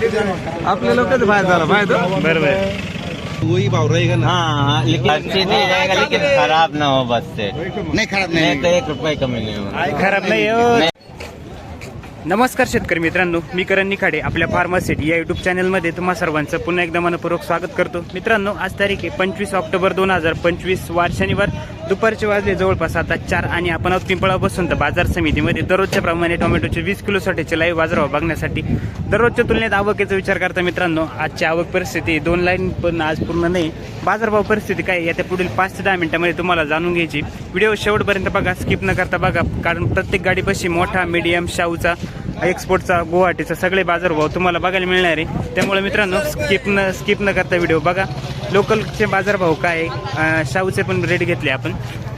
आपले लोकच बाहेर झाला माहिती बरोबर वही भाव रहेगा ना। हाँ हाँ लेकिन अच्छी नहीं रहेगा लेकिन खराब ना हो बस से। नहीं खराब नहीं। तो एक रुपये कमी नहीं होगा खराब नहीं हो नमस्कार शेतकरी मित्रांनो मी करण निखाडे आपल्या फार्मासिटी या युट्यूब चॅनलमध्ये तुम्हा सर्वांचं पुन्हा एकदा मनपूर्वक स्वागत करतो. मित्रांनो आज तारीख आहे पंचवीस ऑक्टोबर दोन हजार पंचवीस वार शनिवार. दुपारचे वाजले जवळपास आता चार आणि आपण आहोत पिंपळा बसून तर बाजार समितीमध्ये. दररोजच्या प्रमाणे टोमॅटोचे वीस किलोसाठीचे लाईव्ह बाजारभाव बघण्यासाठी. दररोजच्या तुलनेत आवकेचा विचार करता मित्रांनो आजची आवक परिस्थिती दोन लाईन पण आज पूर्ण नाही. बाजारभाव परिस्थिती काय याच्या पुढील पाच ते दहा मिनिटांमध्ये तुम्हाला जाणून घ्यायची. व्हिडिओ शेवटपर्यंत बघा स्किप न करता बघा कारण प्रत्येक गाडीपाशी मोठा मीडियम शाहूचा एक्सपोर्टचा गुवाहाटीचा सगळे बाजारभाव तुम्हाला बघायला मिळणार आहे. त्यामुळे मित्रांनो स्किप न स्किप न करता व्हिडिओ बघा. लोकलचे बाजारभाव काय शाहूचे पण रेट घेतले आपण.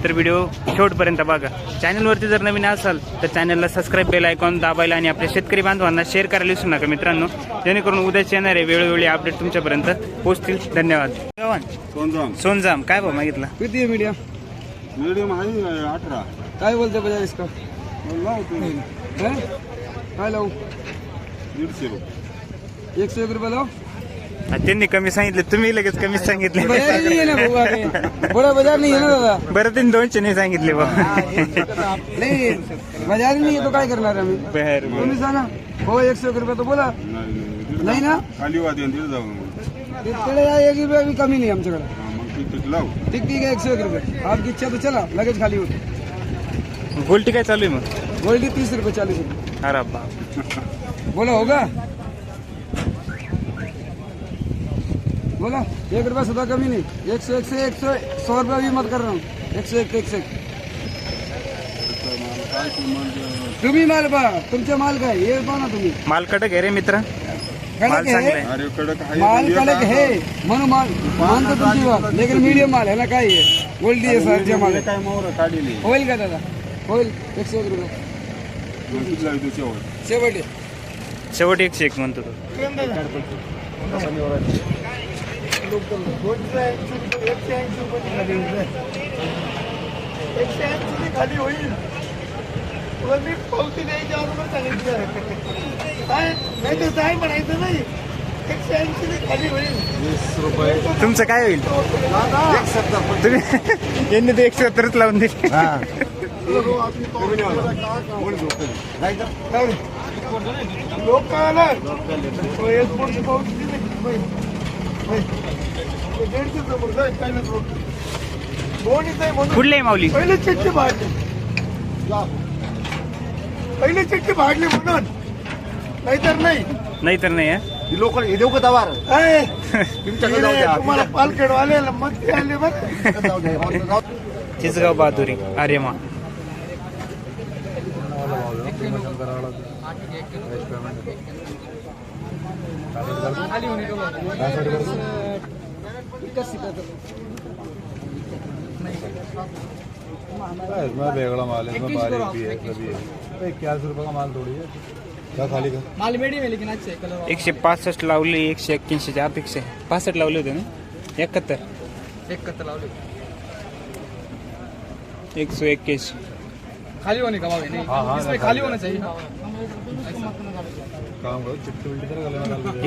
तर व्हिडिओ शेवटपर्यंत बघा. चॅनलवरती जर नवीन असाल तर चॅनलला सबस्क्राईब बेल आयकॉन दाबायला आणि आपल्या शेतकरी बांधवांना शेअर करायला विसरू नका मित्रांनो. जेणेकरून उद्याचे येणारे वेळोवेळी अपडेट तुमच्यापर्यंत पोहोचतील. धन्यवाद. सोनजाम. सोनजाम काय भाव मागितला? किती आहे मीडियम मीडियम आहे अठरा. काय बोलते बाजार इसका? हैं? काय लावू? दीडशे रुपये. एकशे एक रुपये लाव. त्यांनी कमी सांगितले तुम्ही लगेच कमी सांगितले. आहे. बडा बाजार नाही आहे ना दादा. बरं त्यांनी दोनशे नाही सांगितले बा नाही बाजार नाही आहे तो काय करणार आम्ही? बरं तुम्ही सांगा. हो एकशे एक रुपये तो बोला. नाही, ना? खाली वादी दीड जाऊ मग. तिकडे या एक रुपया बी कमी नाही आमच्याकडे. हा, मग ती तिथे लाव. ठीक ठीक आहे एकशे एक रुपये. आपकी इच्छा तो चला लगेच खाली होती. गोल्टी काय चालू आहे मग? गोल्डी तीस रुपये चालीस रुपये. अरे बाप. बोला होगा बोला एक रुपया सुधा कमी नहीं. एक सौ एक से एक सौ सौ रुपया भी मत कर रहा हूँ एक सौ एक एक से एक तुम्ही माल पहा तुमचा माल काय? हे पहा ना तुम्ही. माल कडक आहे रे मित्र. माल कडक चांगला है आहे. अरे कडक आहे. माल पण कडक एक है म्हणून माल मानतो तुमची बात लेकिन मीडियम माल है ना काय आहे? गोल्डी आहे माल काय मोर काढली? होईल का दादा? होईल. एकशे एक रुपये मग किती लावी तुझ्या वर शेवटी शेवट एकशे एक म्हणतो तो. खाली होईल तुला मी पावती द्यायची अगोदर सांगितलं काय नाही तर काय म्हणायचं नाही एकशे ऐंशी खाली होईल? तुमचं काय होईल तुम्ही यांनी ते एकशे सत्तरच लावून दिले. म्हणून कुठले माऊली? पहिले चिठ्ठी भाडली. पहिले चिठ्ठी भाडली म्हणून. नाहीतर नाही. नाही तर नाही हा? लोक हे देऊ का आहे. तुम्हाला पालखेड आलेला मग ते आले बरं चिचगाव बहादुरी अरे मा इसमें बेगड़ा माल है इसमें बारीक भी है सभी है इक्यासी रुपये का माल थोड़ी है क्या खाली का माल मीडियम है लेकिन अच्छे कलर एकशे पासष्ट लावले. एकशे एक्क्याऐंशी अपेक्षा आहे. पासष्ट लावले होते ना एकाहत्तर एक कत्तर लावले एकशे एक्क्याऐंशी खाली होने का भाव है नहीं? हाँ, इसमें खाली खाली होना चाहिए.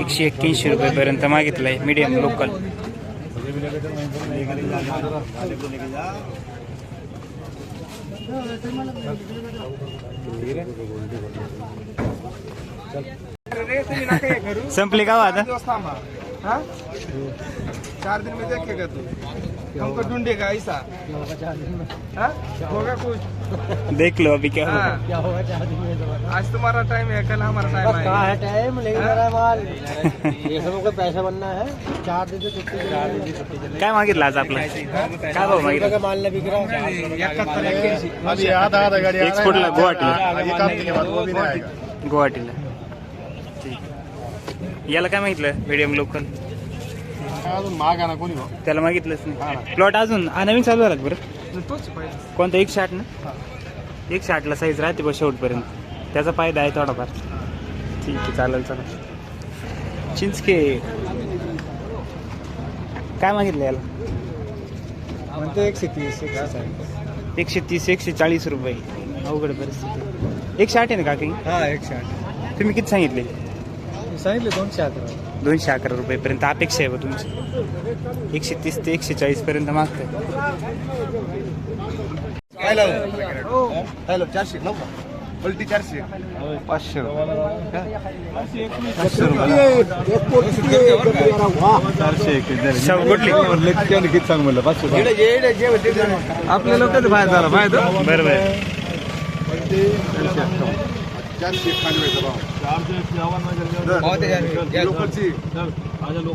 एकशे एक्क्याऐंशी रुपयेपर्यंत मागितलंय मीडियम लोकल संपली का हो? आता चार दिन में देखेगा तू? हमको ढूंढेगा ऐसा? हाँ? होगा कुछ. देख लो अभी क्या होगा हाँ। आज तुम्हारा टाइम है कल हमारा टाइम है टाइम लेकिन मेरा माल। ये सब को पैसा बनना है। चार दिन से छुट्टी चार दिन से छुट्टी काय मागितलं आज आपलं काय भाव मागितलं का माल नहीं बिक रहा अभी आधा आधा गाड़ी एक्सपोर्टला गुवाहाटीला एक हफ्ते के बाद वो भी नहीं आएगा गुवाहाटीला ठीक याला काय मागितलं मीडियम लोकल अजून महाग आहे ना कोणी त्याला मागितलंच नाही प्लॉट अजून हा, नवीन चालू झाला बरं। तोच पाहिजे. कोणता? एकशे आठ ना? एकशे आठला साईज राहते बस शेवटपर्यंत. त्याचा फायदा आहे थोडाफार. ठीक आहे चालेल चला. चिंचके. काय मागितलं याला? म्हणते एकशे तीस एकशे तीस एकशे चाळीस रुपये. अवघड परिस्थिती. एकशे आठ आहे ना काकी? हा एकशे आठ तुम्ही किती सांगितले? सांगितले दोनशे अकरा. दोनशे अकरा रुपयेपर्यंत अपेक्षा आहे बा तुमची. एकशे तीस ते एकशे चाळीस पर्यंत मागताय हॅलो चारशे नऊ का पलटी चारशे. पाचशे चारशे सांग म्हणलं? पाचशे आपल्या लोकांचं फायदा झाला. फायदा बरं बरं चारशे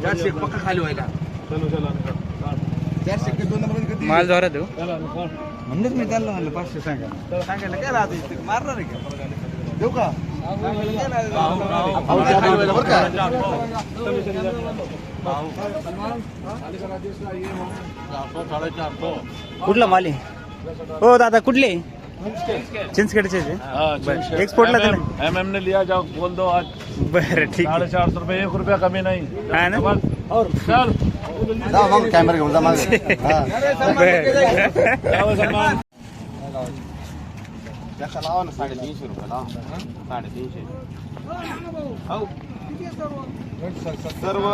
चारशे पक्का खाली व्हायला. माल जोरात देऊ. म्हणूनच मी त्याला म्हणलं पाचशे सांगा. सांगायला काय राहते मारणार आहे का? देऊ कुठला माल हो दादा कुठले? चिंचखेडचे एक्सपोर्टला एम एम ने लिया जाओ बोल दो आज. बरं ठीक साढ़े चार सौ रुपये एक रुपया कमी नहीं. हा ना? और चल. जा मग कॅमेरा घेऊन जा मागे. त्याचा लावा ना साडेतीनशे रुपये लावा. साडेतीनशे. हो. सर्व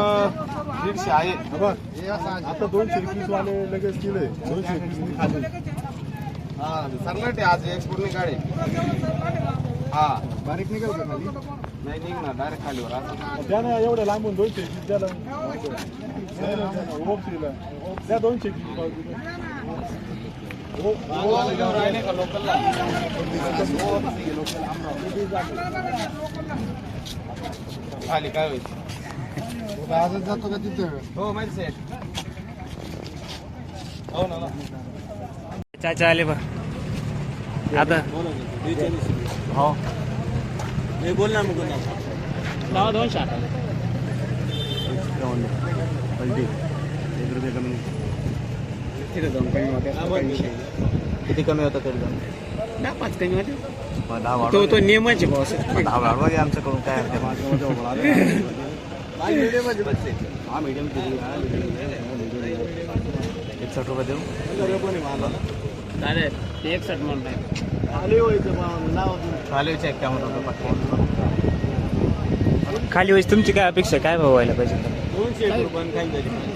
दीडशे आहे. आता दोनशे एकवीस वाले लगेच दिले. दोनशे एकवीस खाली. हा सरलाटे आज एक्सपोर्ट नाही गाडी. हा. बारीक निघाल का खाली? नाही निघणार. डायरेक्ट खालीवर. असं द्या ना एवढं लांबून दोनशे एकवीस द्या नाही, द्या दोनशे. खाली काय होईल आजच जातो का तिथं हो माहिती हो ना चाचा आले बा आता. हो. बोल ना मग लावा दोनशे. आता किती कमी होतं तरी जाऊन दहा पाच कमी होते. मग दहा वाढवा. तो तो नियमाचे भाऊ असं. दहा वाढवा घ्या आमच्याकडून काय हरकत नाही. हा मीडियम किती? हा. एकसष्ट रुपये देऊ. दादा ते एकसठ म्हणताय खाली एक्कावन्न रुपये पटकन. खाली वेळेस तुमची काय अपेक्षा काय भाव व्हायला पाहिजे?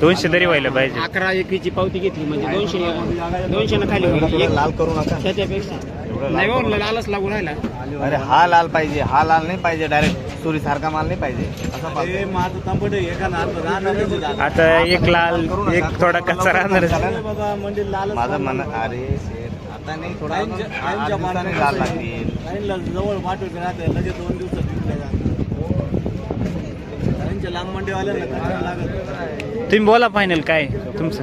दोनशे तरी व्हायला पाहिजे. अकरा एकवीची पावती घेतली म्हणजे दोनशे दोनशे न खाली होईल. एवढं लाल करू नका. त्याच्यापेक्षा. नाही हो लालच लागू राहिला. अरे हा लाल पाहिजे हा लाल नाही पाहिजे डायरेक्ट सुरी सारखा माल नाही पाहिजे. असं पाहिजे आता एक लाल एक थोडा कच्चा राहणार माझं मन अरे आता नाही थोडा आठ दिवसांनी लाल लागतील. जवळ राहते लगेच दोन दिवसात त्यांच्या लांब मंडीवाल्यांना लागत तुम्ही बोला फायनल काय तुमचं?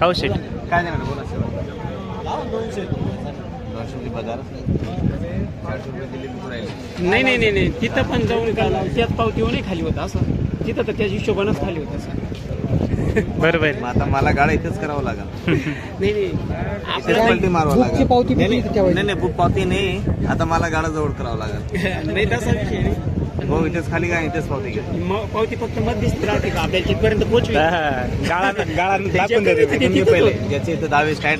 खाऊ शेट. काय देणार बोला शेवट. दोनशे दोनशे रुपये बाजार चारशे रुपये दिले तू राहिले नाही नाही नाही नाही. तिथं पण जाऊन का त्याच पावतीवर नाही खाली होतं असं. तिथं तर त्याच्या हिशोबानंच खाली होतं असं. बरोबर. मग आता मला गाडा इथेच करावं लागेल. नाही नाही. इथेच पलटी मारावं लागेल. पावती नाही, नाही. नाही, नाही बुक पावती नाही. आता मला गाडा जवळ करावं लागेल. नाही तसा विषय नाही. हो इथेच खाली काय इथेच पावती घ्या मग पावती फक्त मध्यस्थी राहते का? पोहोचवी. गाळा गाळा दाखवून देते पहिले. ज्याचे इथं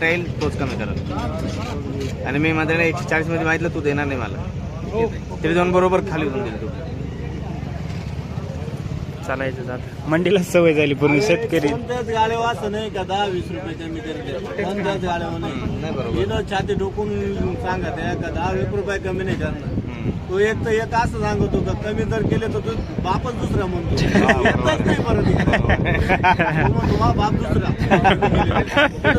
राहील तोच कमी करा आणि मी मध्ये एकशे चाळीसमध्ये माहितलं तू देणार नाही मला. तरी जाऊन बरोबर खाली उतरून दिली तू चालायचं जात. मंडीला सवय झाली पूर्ण शेतकरी. गाड्या नाही का दहा वीस गाड्या नाही. छाती डोकून सांगत आहे का दहा वीस रुपये कमी नाही करणार. तो एक तर एक असं सांगतो का कमी जर केले तर तू बापच दुसरा म्हणतो. येतच नाही परत तो म्हणतो, "हा, बाप दुसरा.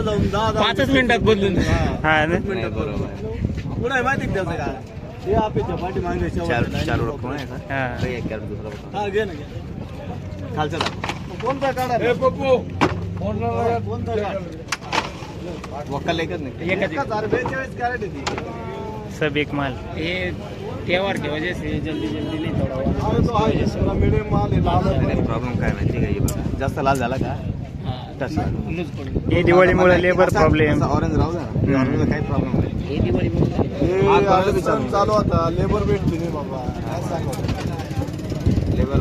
जाऊन दहा दहा पाचच मिनिटात बदलून हा. हा ना? बरोबर. आहे. पुढं आहे माहिती का त्याचं काय? हे आपल्या पाठी मागे चार चार रक्कम आहे. का हा. काही एक कॅरेट दुसरा बघा. हा घे ना घे. खालचं दाखव. कोणता काढा? कोणता काढ? वक्कल एकच नाही. एकाच अरे बेचाळीस कॅरेट आहे ती. सब एक माल। हे तेव्हार ठेवायचे असे जल्दी जल्दी नाही थोडा तो लाल प्रॉब्लेम काय माहिती का हे बघा? जास्त लाल झाला का? लूज पडून हे दिवाळीमुळे लेबर प्रॉब्लेम ऑरेंज राहू द्या काही प्रॉब्लेम नाही. हे हे चालू लेबर भेटते नाही बाबा. काय सांगू? लेबर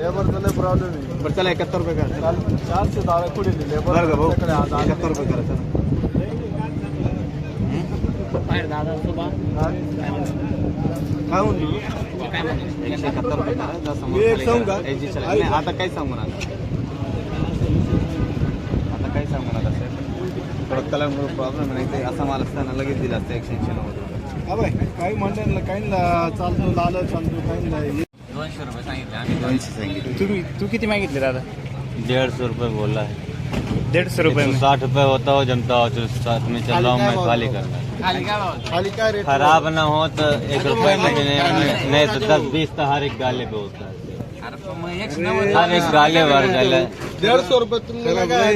लेबरचा लय प्रॉब्लेम आहे. बरं चला एकाहत्तर रुपये करा. चारशे दहा कुठे लेबर का भाऊ एकाहत्तर रुपये करा चला. बाहेर दादा सोबा काय म्हणतो? काय म्हणतो एकशे एकाहत्तर रुपये करा जा समोर नाही आता काही सांगू नका. आता काही सांगू नका साहेब थोडं कलर प्रॉब्लेम नाही ते असा माल असताना लगेच दिला असतं एकशे ऐंशी नव्वद रुपये. हा काही म्हणतात काही चालतो लाल चालतो काही नाही दोनशे रुपये सांगितले. आम्ही दोनशे सांगितले. तुम्ही तू किती मागितले दादा? डेढ़ सौ रुपये बोला है सौ रुपये में. साठ रुपए होता हो जमता हो जो साथ में चल रहा हूँ मैं खाली करना रेट खराब ना हो तो एक रुपए में नहीं नहीं तो दस बीस तो हर एक गाले पे होता है। नव्वद हर एक गाले वर गले डेढ़ सौ रुपये तुमने लगाया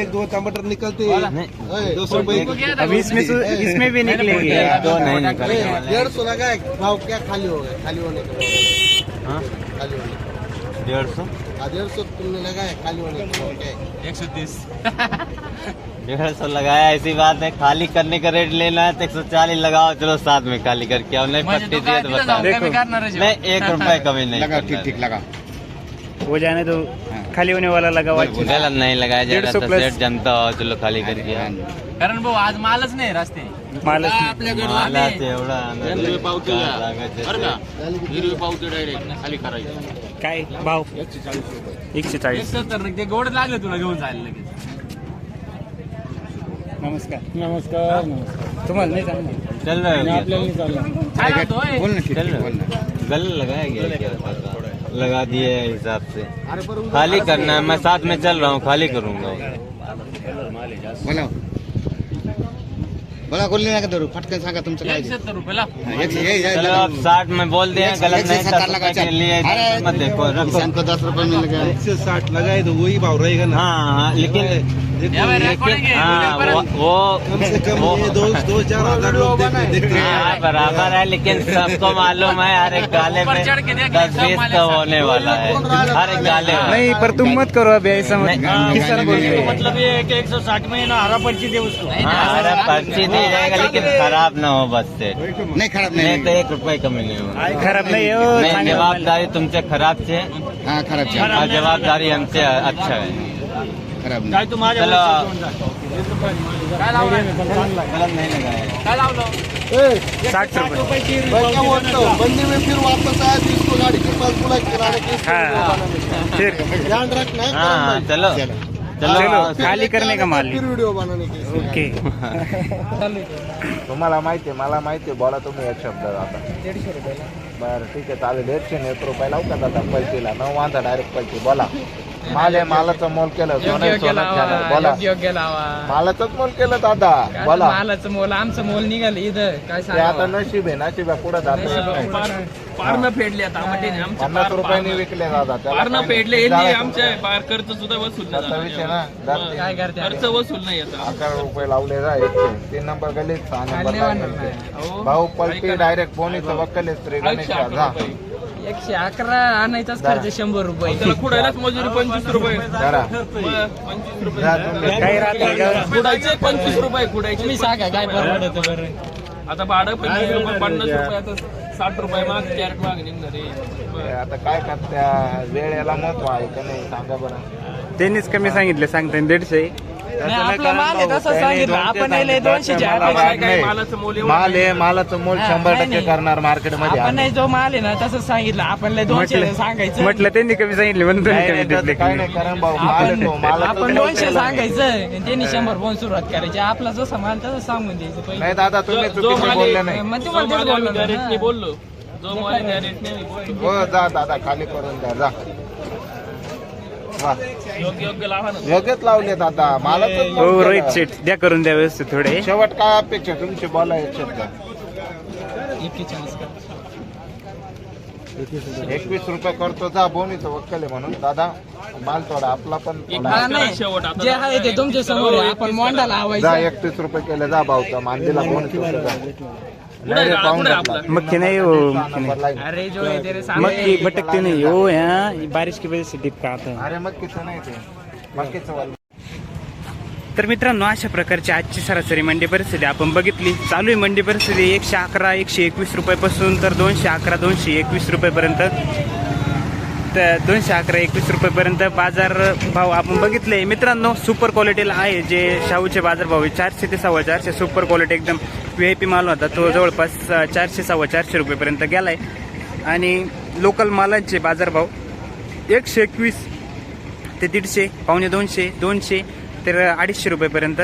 एक दो टमाटर निकलते नहीं। दो सौ रुपये अब इसमें तो इसमें भी निकलेंगे। दो नहीं निकले डेढ़ सौ लगाए भाव क्या खाली हो गए खाली होने के हाँ? खाली होने डेढ़ सौ? हाँ, डेढ़ सौ तुमने लगाया खाली होने के। है? एक सौ तीस। डेढ़ सौ लगाया ऐसी बात है खाली करने का रेट लेना है तो एक सौ चालीस लगाओ चलो साथ में खाली करके आओ नहीं पट्टी दिए तो तिथं बता जाऊन कमी करणारच आहे. नहीं एक रुपए कमी नहीं लगा ठीक ठीक लगा। वो जाने दो खाली होने वाला लगा हुआ गलत नहीं लगाया जाएगा तो। जनता हो चलो खाली करके कारण भाऊ आज मालच नाही रस्ते। काय भाव? एकशे एक चाळीस सत्तर ते गोड लागलं तुला घेऊन जायला लगेच. नमस्कार. नमस्कार. तुम्हाला नाही सांगणार चल है? काय? बोल ना ठीक चल ठीक, बोल ना. गल लगाया गया क्या पता लगा दिए है हिसाब से. खाली करना है मैं साथ में चल रहा हूँ खाली करूंगा। बोला। बोला बोलले नका धरू फटकन सांगा तुमचं काय एक सत्तर रुपये लाव हा, एकशे- हे- हे- चलो आप साठ में बोल दिए हैं, गलत एकशे नहीं सत्तर दस लगा रुपए के चल। लिए अरे, मत देखो रखो। हमको दस रुपए मिल गया। एक से साठ लगाए तो वही भाव रहेगा ना। हाँ हाँ लेकिन या बाई, recording आहे. हाँ वो वो कम से कम वो- ये दो दो चार हजार लोग देख- देखते हैं। हाँ बराबर है लेकिन सबको मालूम है हर एक गाले ऊपर में चढ़ के देख, दस सब बीस माले तो सब। होने वाला है। हर एक गाले में। नहीं पर तुम मत करो अभी ऐसा मत नहीं, किसान बोल रहे हैं। मतलब ये कि एक सौ साठ में ना हरा पर्ची दे उसको। हाँ अरे पर्ची दी जाएगा लेकिन खराब ना हो बस से। नाही खराब नहीं नाही तो एक रुपये कमी नहीं होगा खराब नाही हो जवाबदारी तुमसे खराब से। हा खराब छे और जवाबदारी हमसे अच्छा है। खराब नाही। चलो। साठ रुपये मैं हूँ बंदी फिर वापस आया तो इसको गाड़ी के पास बुला किराने के हाँ। ध्यान रखना है हाँ हाँ चलो। चलो खाली करने का माल फिर के लिए। ओके। तुम्हाला माहिती आहे मला माहिती आहे बोला तुम्ही एक शब्द आता. बरं ठीक आहे चालेल. एकशे एक रुपये लावू का दादा? पैसेला न वांधा डायरेक्ट पैसे बोला. माल आहे मालाचं मोल केलं सोनं सोनं केलं. बोला. योग्य लावा मालाचंच मोल केलं दादा बोला. मालाचं मोल आमचं मोल निघालं इथं. काय ते आता नशीब आहे नशीब आहे पुढे जात पारणं फेडले आता आम्हाला आमचे पन्नास रुपयाने विकले दादा त्याला पारणं फेडले नाही. यांनी जायचं. आमच्या पार खर्च सुद्धा वसूल नाही त्याचा विषय ना झाला. जाते. काय करते खर्च वसूल नाही आता. अकरा रुपये लावले जा एकशे तीन नंबर गलीत सहा नंबर. भाऊ पलटी डायरेक्ट पोणीचं वक्कल आहे श्री गणेश जा. एकशे अकरा आणायचाच खर्च शंभर रुपये. त्याला खुडायलाच मजुरी पंचवीस रुपये. पंचवीस रुपये. काही राहत का पंचवीस रुपये खुडायचे तुम्ही सांगा काय परवडत बरं? आता भाडं पंचवीस रुपये पन्नास रुपये आता साठ रुपये माग कॅरेट माग निघणार आता काय करत्या? वेळेला महत्त्व आहे का नाही? सांगा बरं. त्यांनीच कमी सांगितले सांगता दीडशे. आपला माल आहे तसं सांगितलं. आपण यायला दोनशेच्या मला अपेक्षा नाही. मालाचं मोल आहे मालाचं मोल हा, शंभर नाही, टक्के नाही. करणार मार्केटमध्ये आपण नाही जो माल आहे ना तसं सांगितलं. आपण दोनशे सांगायचं. म्हटलं त्यांनी कमी सांगितले म्हणून तुम्ही नाही, कमी नाही, काय नाही कारण भाऊ माल आहे तो, मालाचं आपण दोनशे. सांगायचं. आणि त्यांनी शंभर पाहून सुरुवात करायची. आपला जसा माल तसं सांगून द्यायचं पहिले. नाही दादा तुम्ही चुकीचे बोलले नाही. मग तुम्हाला तेच बोललो ना. बोललो. जो माल त्या रेटने हो जा दादा खाली करून द्या जा. वा. योग्य योग्य लावा ना. योग्यच लावले दादा मालाच हो रोहित शेठ द्या करून द्या व्यवस्थित थोडे. शेवट काय अपेक्षा तुमची बोला एक शब्द एकवीस रुपये करतो. जा बोनीचं वक्कल आहे म्हणून. दादा माल थोडा आपला पण थोडा हा, नाही. जे आहे ते तुमच्यासमोर आहे. आपण मोंडा जा लावायचा. एकतीस रुपये केले. जा भाऊचा. मांदीला बोनीचं. नाही रे, पाहून घेतला. मक्की नहीं लाईन. अरे जो सामने भटकती नहीं. हो. यहाँ बारिश की वजह से टिपका आता? है अरे मग किती नाही ते. मक्कीचं वाल. तर मित्रांनो अशा प्रकारची आजची सरासरी मंडी परिस्थिती आपण बघितली. चालू आहे मंडी परिस्थिती एकशे अकरा एकशे एकवीस रुपयापासून तर दोनशे अकरा दोनशे एकवीस रुपयेपर्यंत. तर दोनशे अकरा एकवीस रुपयेपर्यंत बाजार भाव आपण बघितले. मित्रांनो सुपर क्वालिटीला आहे जे शाहूचे बाजार भाव आहे. चारशे ते सव्वा चारशे. सुपर क्वालिटी एकदम व्ही आय पी माल होता. तो जवळपास चारशे सव्वा चारशे रुपयेपर्यंत गेलाय. आणि लोकल मालांचे बाजारभाव एकशे एकवीस ते दीडशे पावणे दोनशे दोनशे तर अडीचशे रुपयेपर्यंत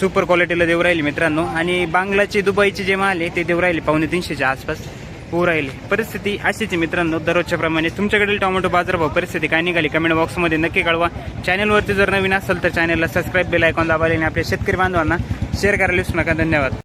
सुपर क्वालिटीला देऊ राहिली मित्रांनो. आणि बांगलाचे दुबईचे जे माल आहे ते देऊ राहिले पावणे तीनशेच्या आसपास. होऊ राहिले. परिस्थिती अशीच मित्रांनो दररोजच्या प्रमाणे तुमच्याकडील टोमॅटो बाजारभाव परिस्थिती काय निघाली? कमेंट बॉक्समध्ये नक्की कळवा. चॅनलवरती जर नवीन असेल तर चॅनलला सबस्क्राईब बेल आयकॉन दाबायला आणि आपल्या शेतकरी बांधवांना शेअर करायला विसरू नका. धन्यवाद.